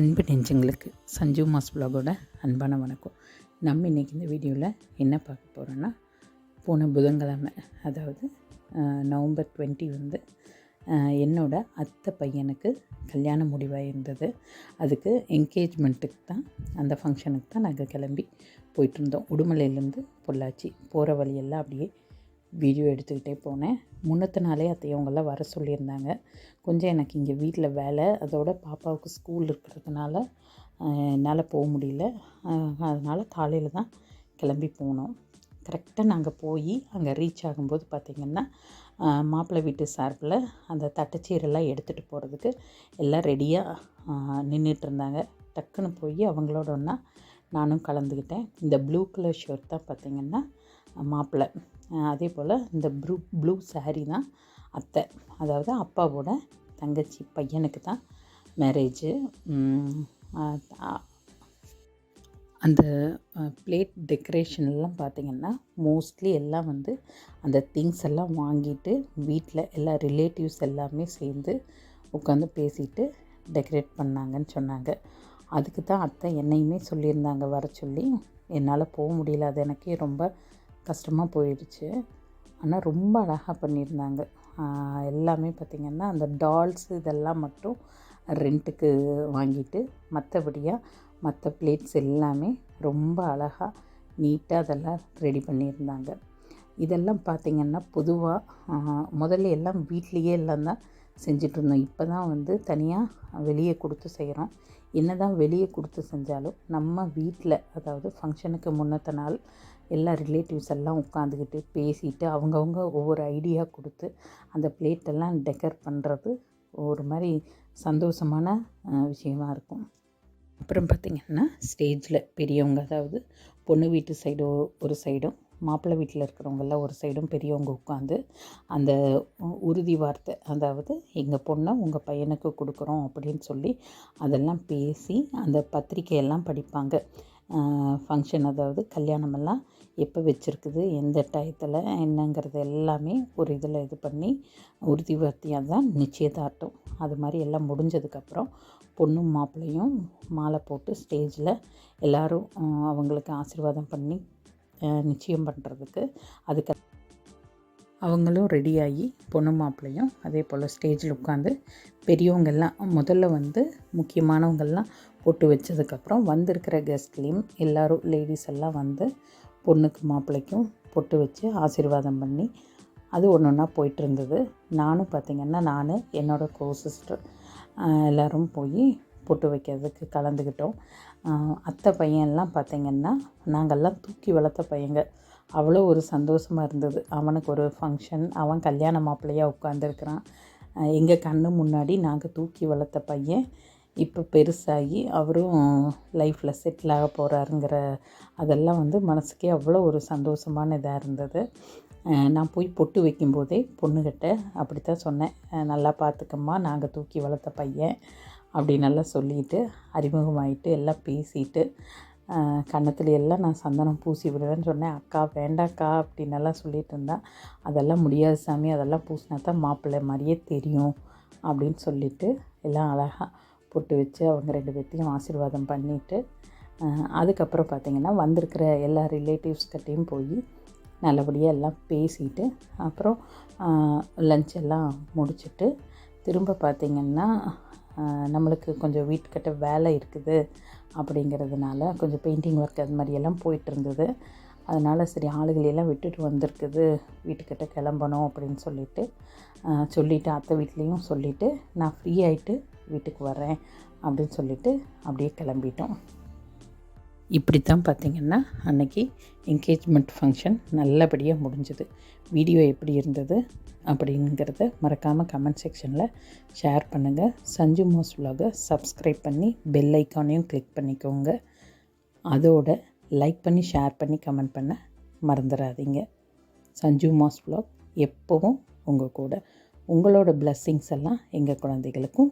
அன்பு நெஞ்சங்களுக்கு சஞ்சீவ் மாஸ் vlog-ஓட அன்பான வணக்கம். நம்ம இன்றைக்கி இந்த வீடியோவில் என்ன பார்க்க போகிறோன்னா போன புதன்கிழமை அதாவது நவம்பர் டுவெண்ட்டி வந்து என்னோடய அத்தை பையனுக்கு கல்யாணம் முடிவாக இருந்தது. அதுக்கு என்கேஜ்மெண்ட்டுக்கு தான் அந்த ஃபங்க்ஷனுக்கு தான் நாங்கள் கிளம்பி போயிட்டுருந்தோம் உடுமலையிலேருந்து பொள்ளாச்சி போகிற வழியெல்லாம் அப்படியே வீடியோ எடுத்துக்கிட்டே போனேன். முன்னத்த நாளே அத்தையவங்களாம் வர சொல்லியிருந்தாங்க. கொஞ்சம் எனக்கு இங்கே வீட்டில் வேலை அதோட பாப்பாவுக்கு ஸ்கூல் இருக்கிறதுனால என்னால் போக முடியல. அதனால் காலையில் தான் கிளம்பி போனோம். கரெக்டாக நாங்கள் போய் அங்கே ரீச் ஆகும்போது பார்த்திங்கன்னா மாப்பிள்ளை வீட்டு சார்பில் அந்த தட்டச்சீரெல்லாம் எடுத்துகிட்டு போகிறதுக்கு எல்லாம் ரெடியாக நின்றுட்டு இருந்தாங்க டக்குன்னு போய் அவங்களோட ஒன்றா நானும் கலந்துக்கிட்டேன். இந்த ப்ளூ கலர் ஷர்ட் தான் பார்த்திங்கன்னா மாப்பிள்ளை. அதே போல் இந்த ப்ளூ ப்ளூ சாரீ தான் அத்தை. அதாவது அப்பாவோட தங்கச்சி பையனுக்கு தான் மேரேஜு அந்த பிளேட் டெக்கரேஷன்லாம் பார்த்திங்கன்னா மோஸ்ட்லி எல்லாம் வந்து அந்த திங்ஸ் எல்லாம் வாங்கிட்டு வீட்டில் எல்லா ரிலேட்டிவ்ஸ் எல்லாமே சேர்ந்து உட்காந்து பேசிட்டு டெக்கரேட் பண்ணாங்கன்னு சொன்னாங்க. அதுக்கு தான் அத்தை என்னையுமே சொல்லியிருந்தாங்க வர சொல்லி. என்னால் போக முடியல. அது எனக்கே ரொம்ப கஷ்டமாக போயிடுச்சு. ஆனால் ரொம்ப அழகாக பண்ணியிருந்தாங்க. எல்லாமே பார்த்திங்கன்னா அந்த டால்ஸ் இதெல்லாம் மட்டும் ரெண்ட்டுக்கு வாங்கிட்டு மற்றபடியாக மற்ற பிளேட்ஸ் எல்லாமே ரொம்ப அழகாக நீட்டாக அதெல்லாம் ரெடி பண்ணியிருந்தாங்க. இதெல்லாம் பார்த்திங்கன்னா பொதுவாக முதல்ல எல்லாம் வீட்லேயே எல்லாம் தான் செஞ்சுட்டு இருந்தோம். இப்போ தான் வந்து தனியாக வெளியே கொடுத்து செய்கிறோம் என்ன தான் வெளியே கொடுத்து செஞ்சாலும் நம்ம வீட்டில் அதாவது ஃபங்க்ஷனுக்கு முன்னத்த நாள் எல்லா ரிலேட்டிவ்ஸ் எல்லாம் உட்காந்துக்கிட்டு பேசிட்டு அவங்கவுங்க ஒவ்வொரு ஐடியா கொடுத்து அந்த பிளேட்டெல்லாம் டெக்கர் பண்ணுறது ஒரு மாதிரி சந்தோஷமான விஷயமா இருக்கும். அப்புறம் பார்த்திங்கன்னா ஸ்டேஜில் பெரியவங்க அதாவது பொண்ணு வீட்டு சைடு ஒரு சைடும் மாப்பிள்ளை வீட்டில் இருக்கிறவங்கெல்லாம் ஒரு சைடும் பெரியவங்க உட்காந்து அந்த உ- உறுதி வார்த்தை அதாவது எங்கள் பொண்ணை உங்கள் பையனுக்கு கொடுக்குறோம் அப்படின்னு சொல்லி அதெல்லாம் பேசி அந்த பத்திரிக்கையெல்லாம் படிப்பாங்க. ஃபங்க்ஷன் அதாவது கல்யாணமெல்லாம் எப்போ வச்சுருக்குது எந்த டயத்தில் என்னங்கிறது எல்லாமே ஒரு இதில் இது பண்ணி உறுதி வார்த்தையாக தான் நிச்சயதார்த்தம். அது மாதிரி எல்லாம் முடிஞ்சதுக்கப்புறம் பொண்ணும் மாப்பிள்ளையும் மாலை போட்டு ஸ்டேஜில் எல்லோரும் அவங்களுக்கு ஆசீர்வாதம் பண்ணி நிச்சயம் பண்ணுறதுக்கு அதுக்கு அவங்களும் ரெடியாகி பொண்ணு மாப்பிள்ளையும் அதே போல் ஸ்டேஜில் உட்காந்து பெரியவங்கெல்லாம் முதல்ல வந்து முக்கியமானவங்கெல்லாம் பொட்டு வச்சதுக்கப்புறம் வந்திருக்கிற கெஸ்ட்லேயும் எல்லோரும் லேடிஸ் எல்லாம் வந்து பொண்ணுக்கு மாப்பிள்ளைக்கும் பொட்டு வச்சு ஆசீர்வாதம் பண்ணி அது ஒன்று ஒன்றா போயிட்டு இருந்தது. நானும் பார்த்திங்கன்னா நான் என்னோடய கோ சிஸ்டர் எல்லோரும் போய் பொட்டு வைக்கிறதுக்கு கலந்துக்கிட்டோம். அத்தை பையன்லாம் பார்த்திங்கன்னா நாங்கள்லாம் தூக்கி வளர்த்த பையங்க. அவ்வளோ ஒரு சந்தோஷமாக இருந்தது. அவனுக்கு ஒரு ஃபங்க்ஷன் அவன் கல்யாண மாப்பிள்ளையாக உட்காந்துருக்கிறான் எங்கள் கண்ணு முன்னாடி நாங்கள் தூக்கி வளர்த்த பையன். இப்போ பெருசாகி அவரும் லைஃப்பில் செட்டில் ஆக போகிறாருங்கிற அதெல்லாம் வந்து மனசுக்கே அவ்வளோ ஒரு சந்தோஷமான இதாக இருந்தது. நான் போய் பொட்டு வைக்கும்போதே பொண்ணுக்கிட்ட அப்படி தான் சொன்னேன் நல்லா பார்த்துக்கம்மா நாங்கள் தூக்கி வளர்த்த பையன். அப்படி நல்லா சொல்லிட்டு அறிமுகமாயிட்டு எல்லாம் பேசிட்டு கன்னத்தில் எல்லாம் நான் சந்தனம் பூசி விடுவேன்னு சொன்னேன். அக்கா வேண்டாக்கா அப்படின்னு எல்லாம் சொல்லிட்டு இருந்தா. அதெல்லாம் முடியாது சாமி. அதெல்லாம் பூசினா தான் மாப்பிள்ளை மாதிரியே தெரியும் அப்படின்னு சொல்லிட்டு எல்லாம் அழகாக பொட்டு வச்சு அவங்க ரெண்டு பேர்த்தையும் ஆசீர்வாதம் பண்ணிவிட்டு அதுக்கப்புறம் பார்த்திங்கன்னா வந்திருக்கிற எல்லா ரிலேட்டிவ்ஸ்கிட்டையும் போய் நல்லபடியாக எல்லாம் பேசிட்டு அப்புறம் லஞ்ச் எல்லாம் முடிச்சிட்டு திரும்ப பார்த்திங்கன்னா நம்மளுக்கு கொஞ்சம் வீட்டுக்கிட்ட வேலை இருக்குது அப்படிங்கிறதுனால கொஞ்சம் பெயிண்டிங் ஒர்க் அது மாதிரியெல்லாம் போயிட்டு இருந்தது அதனால் சரி ஆளுகளையெல்லாம் விட்டுட்டு வந்திருக்குது. வீட்டுக்கிட்ட கிளம்பணும் அப்படின்னு சொல்லிட்டு சொல்லிவிட்டு அத்தை வீட்லேயும் சொல்லிவிட்டு நான் ஃப்ரீ ஆகிட்டு வீட்டுக்கு வரேன் அப்படின்னு சொல்லிவிட்டு அப்படியே கிளம்பிட்டோம். இப்படி தான் பார்த்திங்கன்னா அன்னைக்கு என்கேஜ்மெண்ட் ஃபங்க்ஷன் நல்லபடியாக முடிஞ்சுது. வீடியோ எப்படி இருந்தது அப்படிங்கிறத மறக்காமல் கமெண்ட் செக்ஷனில் ஷேர் பண்ணுங்கள் சஞ்சு மோஸ் விலாகை சப்ஸ்கிரைப் பண்ணி பெல் ஐக்கானையும் கிளிக் பண்ணிக்கோங்க. அதோட லைக் பண்ணி ஷேர் பண்ணி கமெண்ட் பண்ண மறந்துடாதீங்க. சஞ்சு மாஸ் விலாக் எப்போவும் உங்கள் கூட. உங்களோட பிளஸ்ஸிங்ஸ் எல்லாம் எங்கள் குழந்தைகளுக்கும்